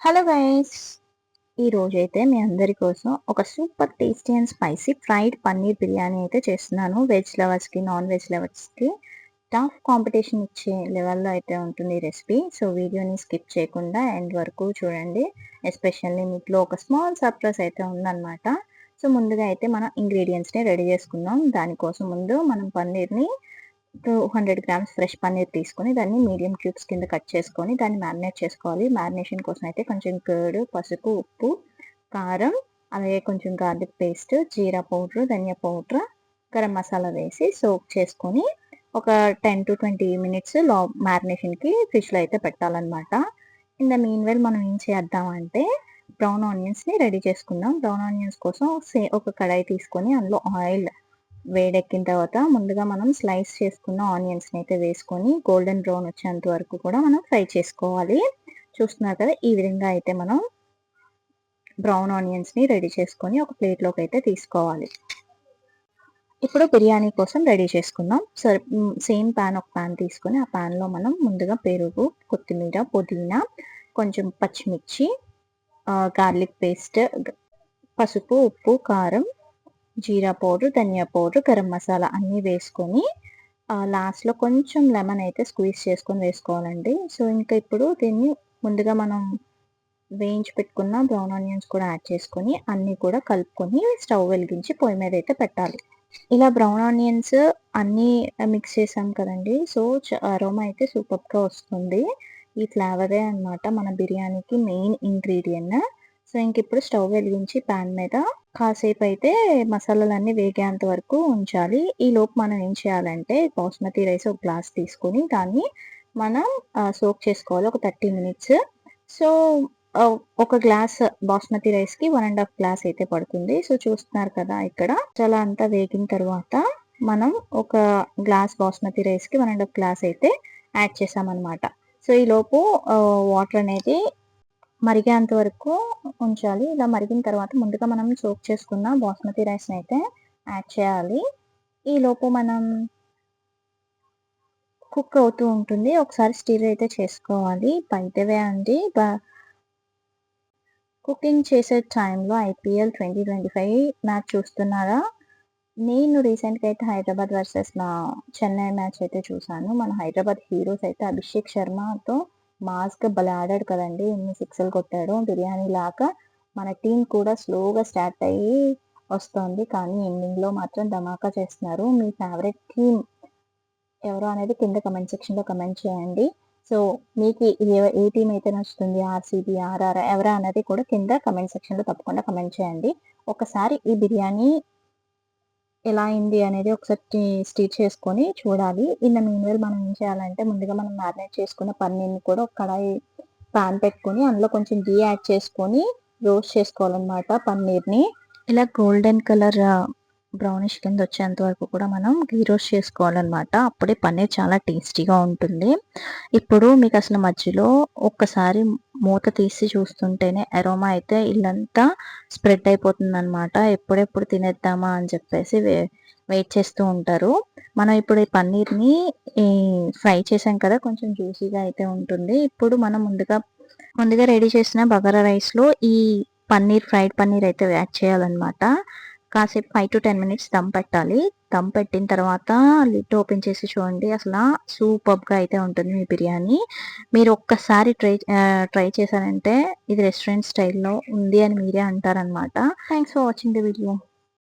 Hello guys ఈరోజు అయితే మీ అందరి కోసం ఒక super tasty and spicy fried paneer biryani అయితే చేస్తున్నాను. వెజ్ లవర్స్కి నాన్ వెజ్ లవర్స్కి టఫ్ కాంపిటీషన్ ఇచ్చే లెవెల్లో అయితే ఉంటుంది ఈ రెసిపీ సో వీడియోని స్కిప్ చేయకుండా ఎండ్ వరకు చూడండి. ఎస్పెషల్లీ మీట్లో ఒక స్మాల్ సర్ప్రైజ్ అయితే ఉందన్నమాట. సో ముందుగా అయితే మనం ఇంగ్రీడియంట్స్ని రెడీ చేసుకుందాం. దానికోసం ముందు మనం పన్నీర్ని two hundred grams fresh paneer తీసుకొని దాన్ని మీడియం క్యూబ్స్ కింద కట్ చేసుకొని దాన్ని మ్యారినేట్ చేసుకోవాలి. మ్యారినేషన్ కోసం అయితే కొంచెం కర్డ్ పసుపు ఉప్పు కారం అలాగే కొంచెం garlic paste jeera powder dhania powder garam masala వేసి సోక్ చేసుకొని ఒక టెన్ టు ట్వంటీ మినిట్స్లో మ్యారినేషన్కి ఫిష్లో అయితే పెట్టాలన్నమాట. ఇన్ ద మీన్ వెల్ మనం ఏం చేద్దామంటే బ్రౌన్ ఆనియన్స్ని రెడీ చేసుకుందాం. బ్రౌన్ ఆనియన్స్ కోసం సే ఒక కడాయి తీసుకొని అందులో ఆయిల్ వేడెక్కిన తర్వాత ముందుగా మనం స్లైస్ చేసుకున్న ఆనియన్స్ని అయితే వేసుకొని గోల్డెన్ బ్రౌన్ వచ్చేంత వరకు కూడా మనం ఫ్రై చేసుకోవాలి. చూస్తున్నారు కదా ఈ విధంగా అయితే మనం బ్రౌన్ ఆనియన్స్ని రెడీ చేసుకొని ఒక ప్లేట్లోకి అయితే తీసుకోవాలి. ఇప్పుడు బిర్యానీ కోసం రెడీ చేసుకుందాం. సరే సేమ్ ప్యాన్ ఒక ప్యాన్ తీసుకొని ఆ ప్యాన్లో మనం ముందుగా పెరుగు కొత్తిమీర పుదీనా కొంచెం పచ్చిమిర్చి గార్లిక్ పేస్ట్ పసుపు ఉప్పు కారం జీరా పౌడర్ ధనియా పౌడర్ గరం మసాలా అన్నీ వేసుకొని లాస్ట్లో కొంచెం లెమన్ అయితే స్క్వీజ్ చేసుకొని వేసుకోవాలండి. సో ఇంకా ఇప్పుడు దీన్ని ముందుగా మనం వేయించి పెట్టుకున్న బ్రౌన్ ఆనియన్స్ కూడా యాడ్ చేసుకొని అన్నీ కూడా కలుపుకొని స్టవ్ వెలిగించి పొయ్యి మీద అయితే పెట్టాలి. ఇలా బ్రౌన్ ఆనియన్స్ అన్నీ మిక్స్ చేసాం కదండి. సో అరోమా అయితే సూపర్గా వస్తుంది. ఈ ఫ్లేవరే అనమాట మన బిర్యానీకి మెయిన్ ఇంగ్రీడియంట్. సో ఇంక ఇప్పుడు స్టవ్ వెలిగించి ప్యాన్ మీద కాసేపు అయితే మసాలాలన్నీ వేగేంత వరకు ఉంచాలి. ఈ లోపు మనం ఏం చేయాలంటే బాస్మతి రైస్ ఒక గ్లాస్ తీసుకొని దాన్ని మనం సోక్ చేసుకోవాలి ఒక థర్టీ మినిట్స్. సో ఒక గ్లాస్ బాస్మతి రైస్కి వన్ అండ్ హాఫ్ గ్లాస్ అయితే పడుతుంది. సో చూస్తున్నారు కదా ఇక్కడ. చాలా అంతా వేగిన తర్వాత మనం ఒక గ్లాస్ బాస్మతి రైస్కి వన్ అండ్ హాఫ్ గ్లాస్ అయితే యాడ్ చేసామన్నమాట. సో ఈ లోపు వాటర్ అనేది మరిగేంత వరకు ఉంచాలి. ఇలా మరిగిన తర్వాత ముందుగా మనం సోక్ చేసుకున్న బాస్మతి రైస్ని అయితే యాడ్ చేయాలి. ఈలోపు మనం కుక్ అవుతూ ఉంటుంది. ఒకసారి స్టీర్ అయితే చేసుకోవాలి. బయటవే అండి. కుకింగ్ చేసే టైంలో IPL twenty twenty five match చూస్తున్నారా? నేను రీసెంట్గా అయితే హైదరాబాద్ వర్సెస్ నా చెన్నై మ్యాచ్ అయితే చూశాను. మన హైదరాబాద్ హీరోస్ అయితే అభిషేక్ శర్మతో మాస్క్ భలే ఆడాడు కదండి. ఎన్ని సిక్స్లు కొట్టాడు బిర్యానీ లాగా. మన టీం కూడా స్లోగా స్టార్ట్ అయ్యి వస్తుంది. కానీ ఎండింగ్లో మాత్రం ధమాకా చేస్తున్నారు. మీ ఫేవరెట్ టీం ఎవరు అనేది కింద కమెంట్ సెక్షన్లో కమెంట్ చేయండి. సో మీకు ఏ టీం అయితే నచ్చుతుంది? ఆర్సీబీ ఆర్ఆర్ ఎవరా అనేది కూడా కింద కమెంట్ సెక్షన్లో తప్పకుండా కమెంట్ చేయండి. ఒకసారి ఈ బిర్యానీ ఎలా అయింది అనేది ఒకసారి స్టిచ్ చేసుకొని చూడాలి. ఇన్న మీన్వేల్ మనం ఏం చేయాలంటే ముందుగా మనం మ్యారినేట్ చేసుకున్న పన్నీర్ని కూడా ఒక కడాయి పాన్ పెట్టుకొని అందులో కొంచెం గీ యాడ్ చేసుకొని రోస్ట్ చేసుకోవాలన్నమాట పన్నీర్ని. ఇలా గోల్డెన్ కలర్ బ్రౌనిష్ కింద వచ్చేంత వరకు కూడా మనం గీ రోస్ట్ చేసుకోవాలన్నమాట. అప్పుడే పన్నీర్ చాలా టేస్టీగా ఉంటుంది. ఇప్పుడు మీకు అసలు మధ్యలో ఒక్కసారి మూత తీసి చూస్తుంటేనే అరోమా అయితే ఇల్లంతా స్ప్రెడ్ అయిపోతుంది అనమాట ఎప్పుడెప్పుడు తినేద్దామా అని చెప్పేసి వెయిట్ చేస్తూ ఉంటారు. మనం ఇప్పుడు ఈ పన్నీర్ని ఫ్రై చేసాం కదా కొంచెం జ్యూసీగా అయితే ఉంటుంది. ఇప్పుడు మనం ముందుగా ముందుగా రెడీ చేసిన బగారా రైస్లో ఈ పన్నీర్ ఫ్రైడ్ పన్నీర్ అయితే యాడ్ చేయాలన్నమాట. కాసేపు five to ten minutes dum పెట్టాలి. దమ్ పెట్టిన తర్వాత లిట్ ఓపెన్ చేసి చూడండి. అసలు సూపర్గా అయితే ఉంటుంది మీ బిర్యానీ. మీరు ఒక్కసారి ట్రై ట్రై చేశారంటే ఇది రెస్టారెంట్ స్టైల్లో ఉంది అని మీరే అంటారనమాట thanks for watching the video